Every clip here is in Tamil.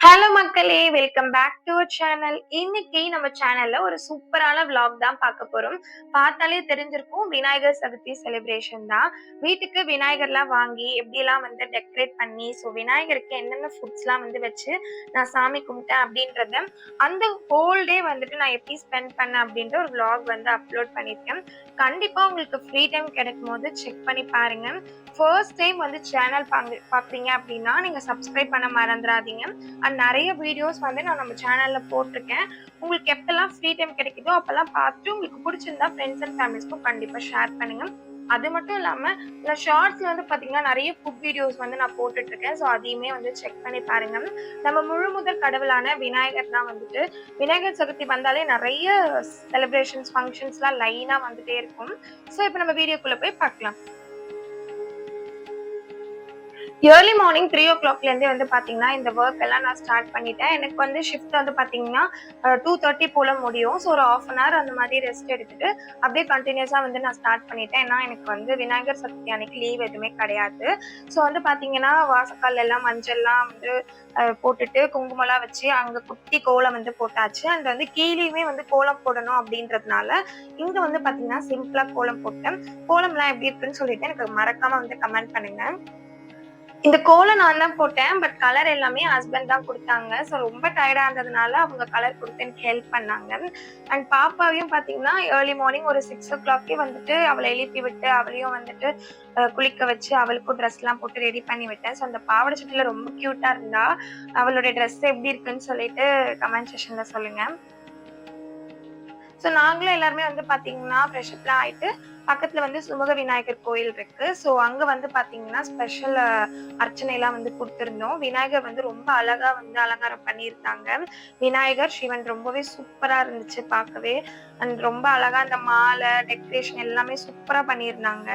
ஹலோ மக்களே வெல்கம் பேக் டு சேனல் இன்னைக்கு நம்ம சேனல்ல ஒரு சூப்பரான விளாக் தான் பார்க்க போறோம். பார்த்தாலே தெரிஞ்சிருக்கும் விநாயகர் சதுர்த்தி செலிப்ரேஷன் தான். வீட்டுக்கு விநாயகர்லாம் வாங்கி எப்படிலாம் வந்து டெக்கரேட் பண்ணி ஸோ விநாயகருக்கு என்னென்ன ஃபுட்ஸ்லாம் வந்து வச்சு நான் சாமி கும்பிட்டேன் அப்படின்றத அந்த ஹோல் டே வந்துட்டு நான் எப்படி ஸ்பெண்ட் பண்ணேன் அப்படின்ற ஒரு விளாக் வந்து அப்லோட் பண்ணியிருக்கேன். கண்டிப்பா உங்களுக்கு ஃப்ரீ டைம் கிடைக்கும் போது செக் பண்ணி பாருங்க. ஃபர்ஸ்ட் டைம் வந்து சேனல் பார்க்குறீங்க அப்படின்னா நீங்க சப்ஸ்கிரைப் பண்ண மறந்துடாதீங்க. அண்ட் நிறைய வீடியோஸ் வந்து நான் நம்ம சேனல்ல போட்டிருக்கேன். உங்களுக்கு எப்பெல்லாம் ஃப்ரீ டைம் கிடைக்குதோ அப்பெல்லாம் பார்த்துட்டு உங்களுக்கு பிடிச்சிருந்தா ஃப்ரெண்ட்ஸ் அண்ட் ஃபேமிலிஸ்க்கும் கண்டிப்பா ஷேர் பண்ணுங்க. அது மட்டும் இல்லாம இந்த ஷார்ட்ஸ்ல வந்து பாத்தீங்கன்னா நிறைய ஃபுட் வீடியோஸ் வந்து நான் போட்டுட்டு இருக்கேன் ஸோ அதையுமே வந்து செக் பண்ணி பாருங்க. நம்ம முழு முதல் கடவுளான விநாயகர் தான் வந்துட்டு. விநாயகர் சதுர்த்தி வந்தாலே நிறைய செலிப்ரேஷன்ஸ் ஃபங்க்ஷன்ஸ்லாம் லைனா வந்துட்டே இருக்கும். ஸோ இப்போ நம்ம வீடியோக்குள்ள போய் பார்க்கலாம். ஏர்லி மார்னிங் த்ரீ ஓ கிளாக்லேருந்தே வந்து பார்த்தீங்கன்னா இந்த ஒர்க் எல்லாம் நான் ஸ்டார்ட் பண்ணிட்டேன். எனக்கு வந்து ஷிஃப்ட் வந்து பார்த்தீங்கன்னா டூ தேர்ட்டி போல் முடியும். ஸோ ஒரு ஆஃப் அன் ஹவர் அந்த மாதிரி ரெஸ்ட் எடுத்துட்டு அப்படியே கண்டினியூஸாக வந்து நான் ஸ்டார்ட் பண்ணிட்டேன். ஏன்னா எனக்கு வந்து விநாயகர் சதுர்த்தி அன்னைக்கு லீவ் எதுவுமே கிடையாது. ஸோ வந்து பார்த்தீங்கன்னா வாசக்கால் எல்லாம் மஞ்சள்லாம் வந்து போட்டுட்டு குங்குமலாம் வச்சு அங்கே குட்டி கோலம் வந்து போட்டாச்சு. அண்ட் வந்து கீழேயுமே வந்து கோலம் போடணும் அப்படின்றதுனால இங்கே வந்து பார்த்தீங்கன்னா சிம்பிளாக கோலம் போட்டேன். கோலம்லாம் எப்படி இருக்குன்னு சொல்லிட்டு எனக்கு மறக்காமல் வந்து கமெண்ட் பண்ணுங்கள் இந்த கோலை நான் தான் போட்டேன் பட் கலர் எல்லாமே ஹஸ்பண்ட் தான் கொடுத்தாங்க. ஸோ ரொம்ப டயர்டாக இருந்ததுனால அவங்க கலர் கொடுத்து எனக்கு ஹெல்ப் பண்ணாங்க. அண்ட் பாப்பாவையும் பார்த்தீங்கன்னா ஏர்லி மார்னிங் ஒரு சிக்ஸ் ஓ கிளாக்கே வந்துட்டு அவளை எழுப்பி விட்டு அவளையும் வந்துட்டு குளிக்க வச்சு அவளுக்கும் ட்ரெஸ்லாம் போட்டு ரெடி பண்ணி விட்டேன். ஸோ அந்த பாவடை சுட்டியில் ரொம்ப க்யூட்டாக இருந்தா அவளுடைய ட்ரெஸ் எப்படி இருக்குன்னு சொல்லிட்டு கமெண்ட் செஷனில் சொல்லுங்க. ஸோ நாங்களும் எல்லாருமே வந்து பார்த்தீங்கன்னா ஃப்ரெஷ்அப்லாம் ஆயிட்டு பக்கத்துல வந்து சுமுக விநாயகர் கோயில் இருக்கு. ஸோ அங்க வந்து பாத்தீங்கன்னா ஸ்பெஷல் அர்ச்சனைலாம் வந்து கொடுத்துருந்தோம். விநாயகர் வந்து ரொம்ப அழகா வந்து அலங்காரம் பண்ணியிருந்தாங்க. விநாயகர் சிவன் ரொம்பவே சூப்பரா இருந்துச்சு பார்க்கவே. அண்ட் ரொம்ப அழகா அந்த மாலை டெக்கரேஷன் எல்லாமே சூப்பரா பண்ணியிருந்தாங்க.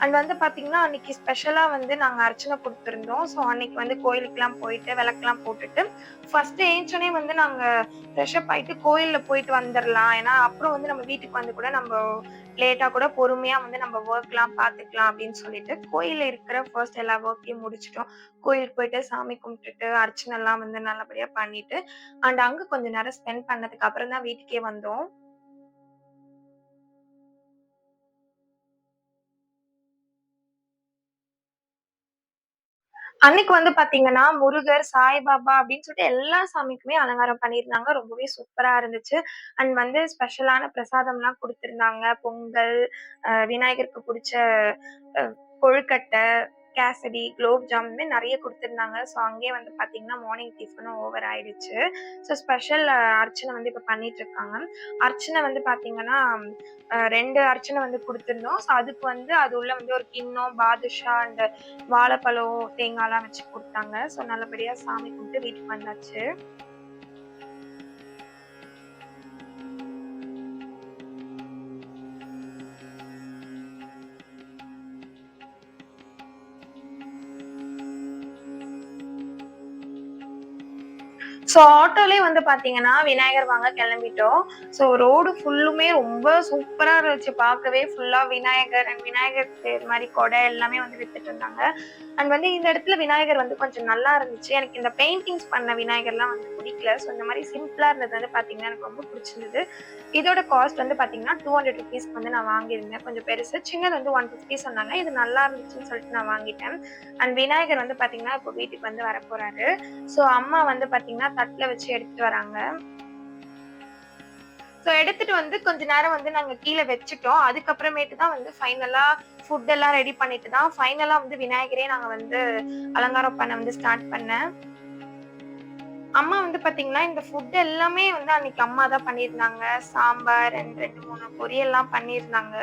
அண்ட் வந்து பாத்தீங்கன்னா அன்னைக்கு ஸ்பெஷலா வந்து நாங்க அர்ச்சனை கொடுத்துருந்தோம். ஸோ அன்னைக்கு வந்து கோயிலுக்குலாம் போயிட்டு விளக்கெல்லாம் போட்டுட்டு ஃபர்ஸ்ட் ஏஞ்சனே வந்து நாங்க ஃப்ரெஷ்அப் ஆயிட்டு கோயில்ல போயிட்டு வந்துடலாம் ஏன்னா அப்புறம் வந்து நம்ம வீட்டுக்கு வந்து கூட நம்ம லேட்டா கூட பொறுமையா வந்து நம்ம ஒர்க்லாம் பார்த்துக்கலாம் அப்படின்னு சொல்லிட்டு கோயில இருக்கிற ஃபர்ஸ்ட் எல்லா ஒர்க்கையும் முடிச்சிட்டோம். கோயிலுக்கு போயிட்டு சாமி கும்பிட்டுட்டு அர்ச்சனை எல்லாம் வந்து நல்லபடியா பண்ணிட்டு அண்ட் அங்க கொஞ்ச நேரம் ஸ்பெண்ட் பண்ணதுக்கு அப்புறம் தான் வீட்டுக்கே வந்தோம். அன்னைக்கு வந்து பாத்தீங்கன்னா முருகர் சாய்பாபா அப்படின்னு சொல்லிட்டு எல்லா சாமிக்குமே அலங்காரம் பண்ணியிருந்தாங்க. ரொம்பவே சூப்பரா இருந்துச்சு. அண்ட் வந்து ஸ்பெஷலான பிரசாதம்லாம் கொடுத்துருந்தாங்க. பொங்கல் விநாயகருக்கு பிடிச்ச கொழுக்கட்டை கேசரி குலோப் ஜாமுன் நிறைய கொடுத்துருந்தாங்க. ஸோ அங்கேயே வந்து பார்த்தீங்கன்னா மார்னிங் டிஃபனும் ஓவர் ஆயிடுச்சு. ஸோ ஸ்பெஷல் அர்ச்சனை வந்து இப்போ பண்ணிட்டு இருக்காங்க. அர்ச்சனை வந்து பார்த்தீங்கன்னா ரெண்டு அர்ச்சனை வந்து கொடுத்துருந்தோம். ஸோ அதுக்கு வந்து அது உள்ள வந்து ஒரு கிண்ணம் பாதுஷா அண்ட் வாழைப்பழம் தேங்காய்லாம் வச்சு கொடுத்தாங்க. ஸோ நல்லபடியாக சாமி கும்பிட்டு வீட்டுக்கு வந்தாச்சு. ஸோ ஆட்டோலே வந்து பார்த்தீங்கன்னா விநாயகர் வாங்க கிளம்பிட்டோம். ஸோ ரோடு ஃபுல்லுமே ரொம்ப சூப்பராக இருந்துச்சு. பார்க்கவே ஃபுல்லாக விநாயகர் அண்ட் விநாயகர் மாதிரி கொடை எல்லாமே வந்து வித்துட்டு இருந்தாங்க. அண்ட் வந்து இந்த இடத்துல விநாயகர் வந்து கொஞ்சம் நல்லா இருந்துச்சு. எனக்கு இந்த பெயிண்டிங்ஸ் பண்ண விநாயகர்லாம் வந்து பிடிக்கல. ஸோ இந்த மாதிரி சிம்பிளாக இருந்தது வந்து பார்த்தீங்கன்னா எனக்கு ரொம்ப பிடிச்சிருந்தது. இதோட காஸ்ட் வந்து பார்த்தீங்கன்னா டூ ஹண்ட்ரட் ருபீஸ்க்கு வந்து நான் வாங்கியிருந்தேன். கொஞ்சம் பெருசு. சின்னது வந்து ஒன் ஃபிஃப்டி சொன்னாங்க. இது நல்லா இருந்துச்சுன்னு சொல்லிட்டு நான் வாங்கிட்டேன். அண்ட் விநாயகர் வந்து பார்த்தீங்கன்னா இப்போ வீட்டுக்கு வந்து வரப்போகிறாரு ஸோ அம்மா வந்து பார்த்தீங்கன்னா தட்டில் வச்சு எடுத்துட்டு வராங்க. ஸோ எடுத்துட்டு வந்து கொஞ்ச நேரம் வந்து நாங்கள் கீழே வச்சுட்டோம். அதுக்கப்புறமேட்டு தான் வந்து ஃபைனலாக ஃபுட் எல்லாம் ரெடி பண்ணிட்டு தான் ஃபைனலாக வந்து விநாயகரே நாங்கள் வந்து அலங்காரம் பண்ண வந்து ஸ்டார்ட் பண்ணேன். அம்மா வந்து பாத்தீங்கன்னா இந்த ஃபுட் எல்லாமே வந்து அன்னைக்கு அம்மா தான் பண்ணியிருந்தாங்க. சாம்பார் and ரெண்டு மூணு பொரியல்லாம் பண்ணியிருந்தாங்க.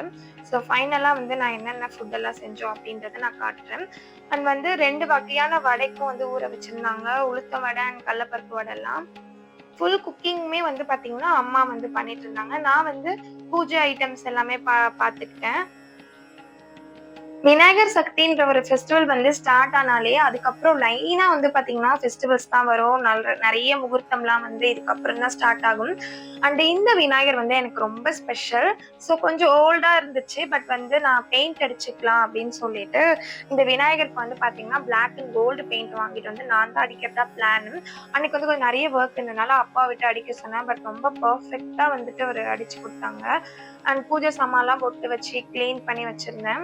ஸோ ஃபைனலாக வந்து நான் என்னென்ன ஃபுட் எல்லாம் செஞ்சோம் அப்படின்றத நான் காட்டுறேன். அண்ட் வந்து ரெண்டு வகையான வடைக்கும் வந்து ஊற வச்சிருந்தாங்க. உளுத்த வடை அண்ட் கடலப்பருப்பு வடை எல்லாம் ஃபுல் குக்கிங்குமே வந்து பார்த்தீங்கன்னா அம்மா வந்து பண்ணிட்டு இருந்தாங்க. நான் வந்து பூஜை ஐட்டம்ஸ் எல்லாமே பா பார்த்துக்கிட்டேன் விநாயகர் சக்தின்ற ஒரு ஃபெஸ்டிவல் வந்து ஸ்டார்ட் ஆனாலே அதுக்கப்புறம் லைனா வந்து பாத்தீங்கன்னா ஃபெஸ்டிவல்ஸ் தான் வரும். நல்ல நிறைய முகூர்த்தம்லாம் வந்து இதுக்கப்புறம் தான் ஸ்டார்ட் ஆகும். அண்ட் இந்த விநாயகர் வந்து எனக்கு ரொம்ப ஸ்பெஷல் ஸோ கொஞ்சம் ஓல்டா இருந்துச்சு பட் வந்து நான் பெயிண்ட் அடிச்சுக்கலாம் அப்படின்னு சொல்லிட்டு இந்த விநாயகருக்கு வந்து பாத்தீங்கன்னா பிளாக் அண்ட் கோல்டு பெயிண்ட் வாங்கிட்டு வந்து நான் தான் அடிக்கிறதா பிளான் அன்னைக்கு வந்து கொஞ்சம் நிறைய ஒர்க் இருந்ததுனால அப்பா விட்டு அடிக்க சொன்னேன் பட் ரொம்ப பர்ஃபெக்டா வந்துட்டு ஒரு அடிச்சு கொடுத்தாங்க. அண்ட் பூஜை சாமான்லாம் பொட்டு வச்சு க்ளீன் பண்ணி வச்சிருந்தேன்.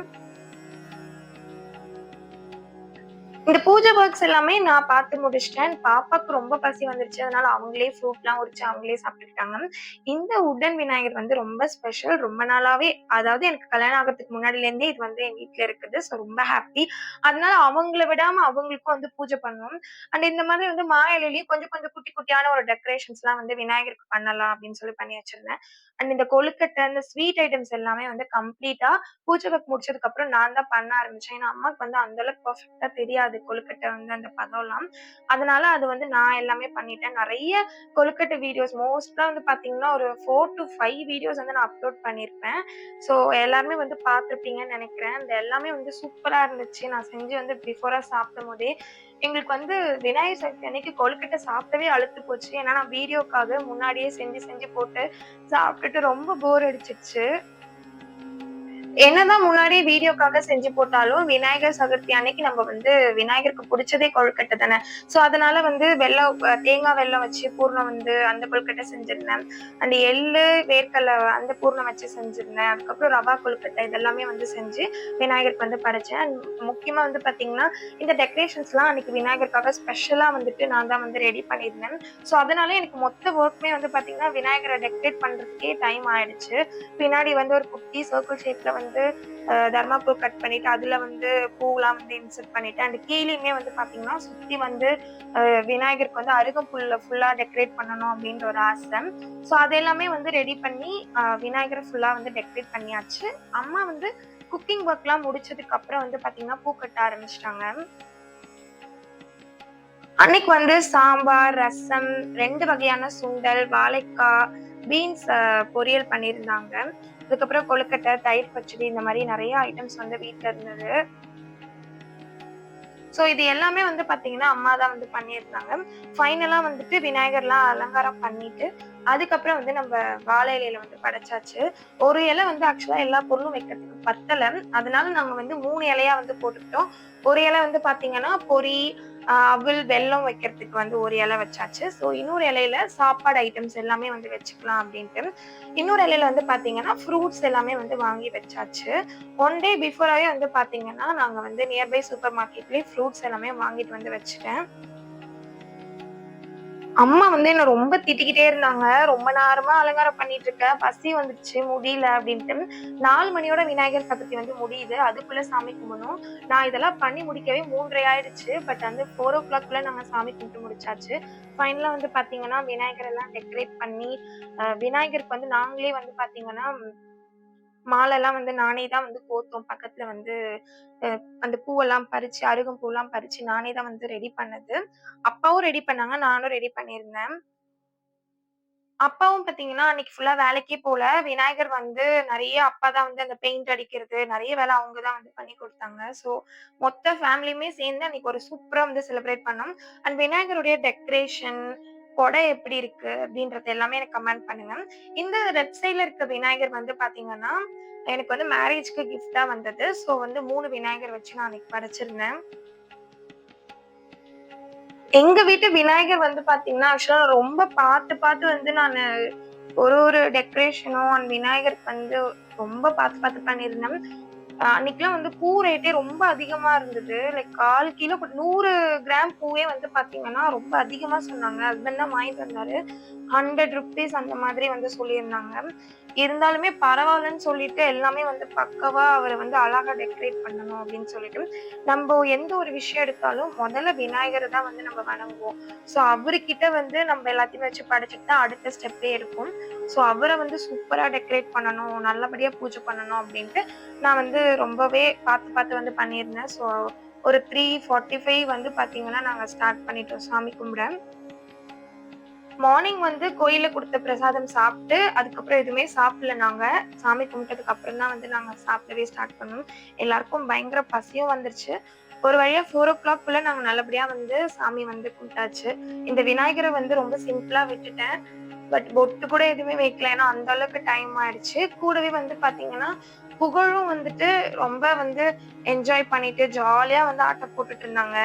இந்த பூஜை ஒர்க்ஸ் எல்லாமே நான் பார்த்து முடிச்சிட்டேன். பாப்பாக்கு ரொம்ப பசி வந்துருச்சு. அதனால அவங்களே ஃப்ரூட்லாம் உரிச்சு அவங்களே சாப்பிட்டுக்கிட்டாங்க இந்த உடன் விநாயகர் வந்து ரொம்ப ஸ்பெஷல் ரொம்ப நாளாவே அதாவது எனக்கு கல்யாணம் ஆகிறதுக்கு முன்னாடில இருந்தே இது வந்து என் வீட்டில் இருக்குது. ஸோ ரொம்ப ஹாப்பி அதனால அவங்கள விடாம அவங்களுக்கும் வந்து பூஜை பண்ணுவோம் அண்ட் இந்த மாதிரி வந்து மா இலையிலயும் கொஞ்சம் கொஞ்சம் குட்டி குட்டியான ஒரு டெக்கரேஷன்ஸ் எல்லாம் வந்து விநாயகருக்கு பண்ணலாம் அப்படின்னு சொல்லி பண்ணி வச்சிருந்தேன். அண்ட் இந்த கொழுக்கட்டை இந்த ஸ்வீட் ஐட்டம்ஸ் எல்லாமே வந்து கம்ப்ளீட்டா பூஜை முடிச்சதுக்கு அப்புறம் நான் தான் பண்ண ஆரம்பிச்சேன். ஏன்னா அம்மாக்கு வந்து அந்த அளவுக்கு பர்ஃபெக்டா தெரியாது. கொழுக்கட்டை வந்து அந்த பதம்லாம் அதனால அது வந்து நான் எல்லாமே பண்ணிட்டேன். நிறைய கொழுக்கட்டை வீடியோஸ் மோஸ்ட்லாம் வந்து பாத்தீங்கன்னா ஒரு ஃபோர் டு ஃபைவ் வீடியோஸ் வந்து நான் அப்லோட் பண்ணியிருப்பேன் ஸோ எல்லாருமே வந்து பார்த்துருப்பீங்கன்னு நினைக்கிறேன். இந்த எல்லாமே வந்து சூப்பரா இருந்துச்சு. நான் செஞ்சு வந்து பிஃபோரா சாப்பிடும் போதே எங்களுக்கு வந்து விநாயகர் சதுர்த்தி அன்னைக்கு கொழுக்கட்டை சாப்பிடவே அழுத்து போச்சு. ஏன்னா நான் வீடியோக்காக முன்னாடியே செஞ்சு செஞ்சு போட்டு சாப்பிட்டுட்டு ரொம்ப போர் அடிச்சிருச்சு. என்னதான் முன்னாடி வீடியோக்காக செஞ்சு போட்டாலும் விநாயகர் சதுர்த்தி அன்னைக்கு நம்ம வந்து விநாயகருக்கு பிடிச்சதே கொழுக்கட்டை தானே. ஸோ அதனால வந்து வெள்ளம் தேங்காய் வெள்ளம் வச்சு பூர்ணம் வந்து அந்த கொழுக்கட்டை செஞ்சிருந்தேன். அந்த எள்ளு வேர்க்கடலை அந்த பூர்ணம் வச்சு செஞ்சிருந்தேன். அதுக்கப்புறம் ரவா கொழுக்கட்டை இதெல்லாமே வந்து செஞ்சு விநாயகருக்கு வந்து படைச்சேன். முக்கியமாக வந்து பார்த்தீங்கன்னா இந்த டெக்கரேஷன்ஸ்லாம் அன்னைக்கு விநாயகருக்காக ஸ்பெஷலாக வந்துட்டு நான் தான் வந்து ரெடி பண்ணியிருந்தேன். ஸோ அதனால எனக்கு மொத்த ஒர்க்குமே வந்து பார்த்தீங்கன்னா விநாயகரை டெக்கரேட் பண்ணுறதுக்கே டைம் ஆயிடுச்சு. பின்னாடி வந்து ஒரு குட்டி சர்க்கிள் ஷேப்பில் வந்து வந்து தர்மாபூ கட் பண்ணிட்டு அதுல வந்து பூலாம் வந்து இன்சர்ட் பண்ணிட்டு அண்ட் கீழேயுமே வந்து பாத்தீங்கன்னா சுத்தி வந்து விநாயகருக்கு வந்து அருகம்புல்ல ஃபுல்லா டெக்கரேட் பண்ணணும் அப்படின்ற ஒரு ஆசை. ஸோ அதெல்லாமே வந்து ரெடி பண்ணி அஹ், விநாயகரை ஃபுல்லா வந்து டெக்கரேட் பண்ணியாச்சு. அம்மா வந்து குக்கிங் ஒர்க்லாம் முடிச்சதுக்கு அப்புறம் வந்து பாத்தீங்கன்னா பூ கட்ட ஆரம்பிச்சிட்டாங்க. அன்னைக்கு வந்து சாம்பார் ரசம் ரெண்டு வகையான சுண்டல் வாழைக்காய் பீன்ஸ் பொரியல் பண்ணியிருந்தாங்க. அதுக்கப்புறம் கொழுக்கட்டை தயிர் பச்சடி இந்த மாதிரி நிறைய ஐட்டம்ஸ் வந்து வீட்டுல இருந்தது. ஸோ இது எல்லாமே வந்து பாத்தீங்கன்னா அம்மா தான் வந்து பண்ணியிருந்தாங்க. ஃபைனலாக வந்துட்டு விநாயகர்லாம் அலங்காரம் பண்ணிட்டு அதுக்கப்புறம் வந்து நம்ம வாழை இலையில வந்து படைச்சாச்சு. ஒரு இலை வந்து ஆக்சுவலா எல்லா பொருளும் வைக்கிறதுக்கு பத்தலை. அதனால நாங்க வந்து மூணு இலையா வந்து போட்டுக்கிட்டோம். ஒரு இலை வந்து பாத்தீங்கன்னா பொரி அவள் வெல்லம் வைக்கிறதுக்கு வந்து ஒரு இலை வச்சாச்சு. ஸோ இன்னொரு இலையில சாப்பாடு ஐட்டம்ஸ் எல்லாமே வந்து வச்சுக்கலாம் அப்படின்ட்டு. இன்னொரு இலையில வந்து பார்த்தீங்கன்னா ஃப்ரூட்ஸ் எல்லாமே வந்து வாங்கி வச்சாச்சு. ஒன் டே பிஃபோராகவே வந்து பார்த்தீங்கன்னா நாங்கள் வந்து நியர்பை சூப்பர் மார்க்கெட்லயே ஃப்ரூட்ஸ் எல்லாமே வாங்கிட்டு வந்து வச்சுட்டேன். அம்மா வந்து என்ன ரொம்ப திட்டிக்கிட்டே இருந்தாங்க. ரொம்ப நேரமா அலங்காரம் பண்ணிட்டு இருக்க. பசி வந்துச்சு முடியல அப்படின்ட்டு. நாலு மணியோட விநாயகர் சதுர்த்தி வந்து முடியுது. அதுக்குள்ள சாமி கும்பிடணும். நான் இதெல்லாம் பண்ணி முடிக்கவே மூன்றரை ஆயிடுச்சு. பட் வந்து ஃபோர் ஓ கிளாக் குள்ள நாங்க சாமி கும்பிட்டு முடிச்சாச்சு. ஃபைனலா வந்து பாத்தீங்கன்னா விநாயகர் எல்லாம் டெக்கரேட் பண்ணி விநாயகருக்கு வந்து நாங்களே வந்து பாத்தீங்கன்னா மாலெல்லாம் வந்து நானே தான் வந்து கோத்தோம். பக்கத்துல வந்து அந்த பூவெல்லாம் பறிச்சு அருகும் பூவெல்லாம் பறிச்சு நானே தான் வந்து ரெடி பண்ணது. அப்பாவும் ரெடி பண்ணாங்க நானும் ரெடி பண்ணியிருந்தேன். அப்பாவும் பாத்தீங்கன்னா அன்னைக்கு ஃபுல்லா வேலைக்கே போல. விநாயகர் வந்து நிறைய அப்பா தான் வந்து அந்த பெயிண்ட் அடிக்கிறது நிறைய வேலை அவங்க தான் வந்து பண்ணி கொடுத்தாங்க. ஸோ மொத்த ஃபேமிலியுமே சேர்ந்து அன்னைக்கு ஒரு சூப்பரா வந்து செலிப்ரேட் பண்ணோம். அண்ட் விநாயகருடைய டெக்கரேஷன் கொடை எப்படி இருக்கு அப்படின்றது எல்லாமே எனக்கு கமெண்ட் பண்ணுங்க. இந்த லெஃப்ட் இருக்க விநாயகர் வந்து பாத்தீங்கன்னா எனக்கு வந்து மேரேஜ்க்கு கிஃப்டா வந்தது. ஸோ வந்து மூணு விநாயகர் வச்சு நான் அன்னைக்கு படைச்சிருந்தேன். எங்க வீட்டு விநாயகர் வந்து பாத்தீங்கன்னா ஆக்சுவலா ரொம்ப பார்த்து பார்த்து வந்து நான் ஒரு ஒரு டெக்கரேஷனும் அண்ட் விநாயகருக்கு வந்து ரொம்ப பார்த்து பார்த்து பண்ணியிருந்தேன். அன்னைக்கெல்லாம் வந்து பூ ரேட்டே ரொம்ப அதிகமா இருந்தது. லைக் கால் கிலோ நூறு கிராம் பூவே வந்து பாத்தீங்கன்னா ரொம்ப அதிகமா சொன்னாங்க. ஹஸ்பண்ட் தான் வாங்கிட்டு வந்தாரு. ஹண்ட்ரட் ருபீஸ் அந்த மாதிரி வந்து சொல்லியிருந்தாங்க. இருந்தாலுமே பரவாயில்லன்னு சொல்லிட்டு எல்லாமே வந்து பக்கவா அவரை வந்து அழகா டெக்கரேட் பண்ணணும் அப்படின்னு சொல்லிட்டு நம்ம எந்த ஒரு விஷயம் எடுத்தாலும் முதல்ல விநாயகரை தான் வந்து நம்ம வணங்குவோம். ஸோ அவர்கிட்ட வந்து நம்ம எல்லாத்தையுமே வச்சு படைச்சிட்டு தான் அடுத்த ஸ்டெப்பே இருக்கும் ஸோ அவரை வந்து சூப்பரா டெக்கரேட் பண்ணணும் நல்லபடியா பூஜை பண்ணணும் அப்படின்ட்டு நான் வந்து ரொம்பவே பார்த்து பார்த்து வந்து பண்ணியிருந்தேன் ஸோ ஒரு த்ரீ ஃபார்ட்டி ஃபைவ் வந்து பார்த்தீங்கன்னா நாங்கள் ஸ்டார்ட் பண்ணிட்டோம் சாமி கும்பிட மார்னிங் வந்து கோயிலில் கொடுத்த பிரசாதம் சாப்பிட்டு, அதுக்கப்புறம் எதுவுமே சாப்பிடல நாங்கள் சாமி கும்பிட்டதுக்கு அப்புறம் தான் வந்து நாங்கள் சாப்பிடவே ஸ்டார்ட் பண்ணோம். எல்லாருக்கும் பயங்கர பசியும் வந்துருச்சு. ஒரு வழியாக ஃபோர் ஓ கிளாக் 4:00க்குள்ள நாங்கள் நல்லபடியாக வந்து சாமி வந்து கும்பிட்டாச்சு. இந்த விநாயகரை வந்து ரொம்ப சிம்பிளாக விட்டுட்டேன். பட் பொட்டு கூட எதுவுமே வைக்கல. ஏன்னா அந்த அளவுக்கு டைம் ஆயிடுச்சு. கூடவே வந்து பார்த்தீங்கன்னா, புகழும் வந்துட்டு ரொம்ப வந்து என்ஜாய் பண்ணிட்டு ஜாலியா வந்து ஆட்டம் போட்டுட்டு இருந்தாங்க.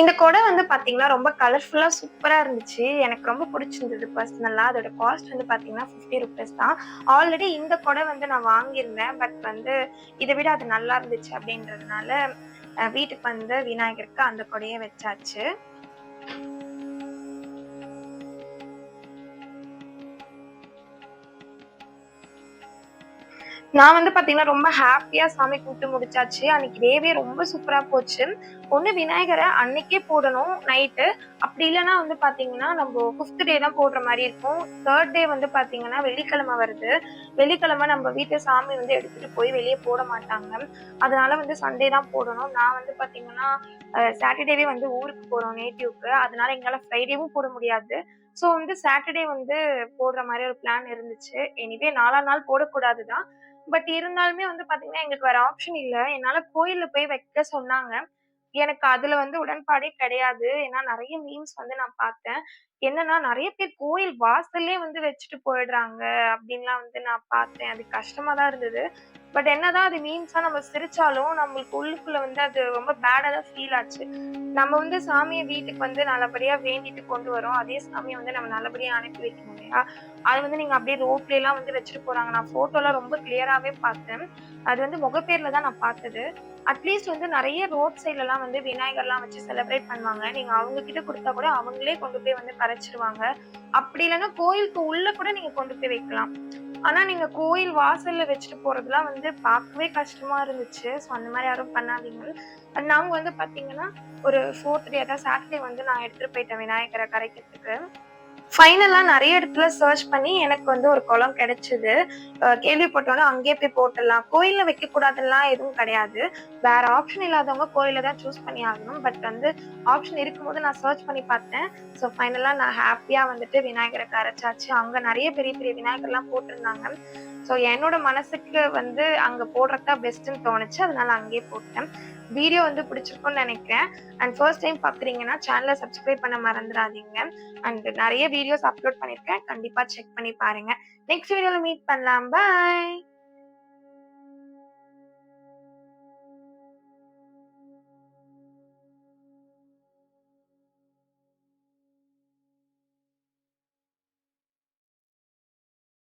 இந்த கொடை வந்து பாத்தீங்கன்னா ரொம்ப கலர்ஃபுல்லா சூப்பரா இருந்துச்சு. எனக்கு ரொம்ப பிடிச்சிருந்தது பர்சனலா. அதோட காஸ்ட் வந்து பார்த்தீங்கன்னா, ₹50 தான். ஆல்ரெடி இந்த கொடை வந்து நான் வாங்கியிருந்தேன். பட் வந்து இதை விட அது நல்லா இருந்துச்சு அப்படின்றதுனால, வீட்டுக்கு வந்து விநாயகருக்கு அந்த கொடையை வச்சாச்சு. நான் வந்து பார்த்தீங்கன்னா, ரொம்ப ஹாப்பியாக சாமி கும்பிட்டு முடிச்சாச்சு. அன்னைக்கு டேவே ரொம்ப சூப்பரா போச்சு. ஒண்ணு விநாயகரை அன்னைக்கே போடணும் நைட்டு. அப்படி இல்லைன்னா வந்து பார்த்தீங்கன்னா, நம்ம ஃபிஃப்த் டே தான் போடுற மாதிரி இருக்கும். தேர்ட் டே வந்து பார்த்தீங்கன்னா, வெள்ளிக்கிழமை வருது. வெள்ளிக்கிழமை நம்ம வீட்டு சாமி வந்து எடுத்துட்டு போய் வெளியே போட மாட்டாங்க. அதனால வந்து சண்டே தான் போடணும். நான் வந்து பார்த்தீங்கன்னா, சாட்டர்டேவே வந்து ஊருக்கு போறோம் நேட்டிவ்க்கு. அதனால எங்களால ஃப்ரைடேவும் போட முடியாது. ஸோ வந்து சாட்டர்டே வந்து போடுற மாதிரி ஒரு பிளான் இருந்துச்சு. எனிவே நாலா நாள் போடக்கூடாது தான். பட் இருந்தாலுமே வந்து பாத்தீங்கன்னா எங்களுக்கு வேற ஆப்ஷன் இல்ல. என்னால கோயில்ல போய் வைக்க சொன்னாங்க. எனக்கு அதுல வந்து உடன்பாடே கிடையாது. ஏன்னா நிறைய மீம்ஸ் வந்து நான் பார்த்தேன். என்னன்னா, நிறைய பேர் கோயில் வாசல்லே வந்து வச்சுட்டு போயிடுறாங்க அப்படின்லாம் வந்து நான் பார்த்தேன். அது கஷ்டமா தான் இருந்தது. பட் என்னதான் அது மீன்ஸா நம்ம சிரிச்சாலும், நம்மளுக்கு உள்ளுக்குள்ள வந்து அது ரொம்ப பேடா தான் ஃபீல் ஆச்சு. நம்ம வந்து சாமியை வீட்டுக்கு வந்து நல்லபடியா வேண்டிட்டு கொண்டு வரோம். அதே சாமியை வந்து நம்ம நல்லபடியா அனுப்பி வைக்கணும் இல்லையா? அது வந்து நீங்க அப்படியே ரோட்லலாம் வந்து வச்சுட்டு போறாங்க. நான் ஃபோட்டோலாம் ரொம்ப கிளியராவே பார்த்தேன். அது வந்து முகப்பேர்ல தான் நான் பார்த்தது. அட்லீஸ்ட் வந்து நிறைய ரோட் சைட்லலாம் வந்து விநாயகர்லாம் வச்சு செலிப்ரேட் பண்ணுவாங்க. நீங்க அவங்க கிட்ட கொடுத்தா கூட அவங்களே கொண்டு போய் வந்து கரைச்சிருவாங்க அப்படி இல்லைன்னா கோயிலுக்கு உள்ள கூட நீங்க கொண்டு போய் வைக்கலாம். ஆனா நீங்க கோயில் வாசல்ல வச்சுட்டு போறதுலாம் வந்து பார்க்கவே கஷ்டமா இருந்துச்சு. ஸோ அந்த மாதிரி யாரும் பண்ணாதீங்க. நாங்க வந்து பார்த்தீங்கன்னா, ஒரு ஃபோர்த் டே அதான் சாட்டர்டே வந்து நான் எடுத்துட்டு போயிட்டேன் விநாயகரை கரைக்கிறதுக்கு. ஃபைனலா நிறைய இடத்துல சர்ச் பண்ணி எனக்கு வந்து ஒரு குளம் கிடைச்சது. கேள்விப்பட்டோன்னே அங்கேயே போய் போட்டுடலாம். கோயில்ல வைக்கக்கூடாதுலாம் எதுவும் கிடையாது. வேற ஆப்ஷன் இல்லாதவங்க கோயில தான் சூஸ் பண்ணி ஆகணும். பட் வந்து ஆப்ஷன் இருக்கும்போது நான் சர்ச் பண்ணி பார்த்தேன். ஸோ ஃபைனலா நான் ஹாப்பியா வந்துட்டு விநாயகரை கரைச்சாச்சு. அங்க நிறைய பெரிய பெரிய விநாயகர்லாம் போட்டிருந்தாங்க. ஸோ என்னோட மனசுக்கு வந்து அங்கே போடுறது தான் பெஸ்ட்டுன்னு தோணுச்சு. அதனால அங்கேயே போட்டேன். வீடியோ வந்து பிடிச்சிருக்கும்னு நினைக்கிறேன் அண்ட் ஃபர்ஸ்ட் டைம் பார்க்குறீங்கன்னா சேனலை சப்ஸ்கிரைப் பண்ண மறந்துறாதீங்க. அண்ட் நிறைய வீடியோஸ் அப்லோட் பண்ணியிருக்கேன். கண்டிப்பாக செக் பண்ணி பாருங்க. நெக்ஸ்ட் வீடியோவில் மீட் பண்ணலாம். பாய்.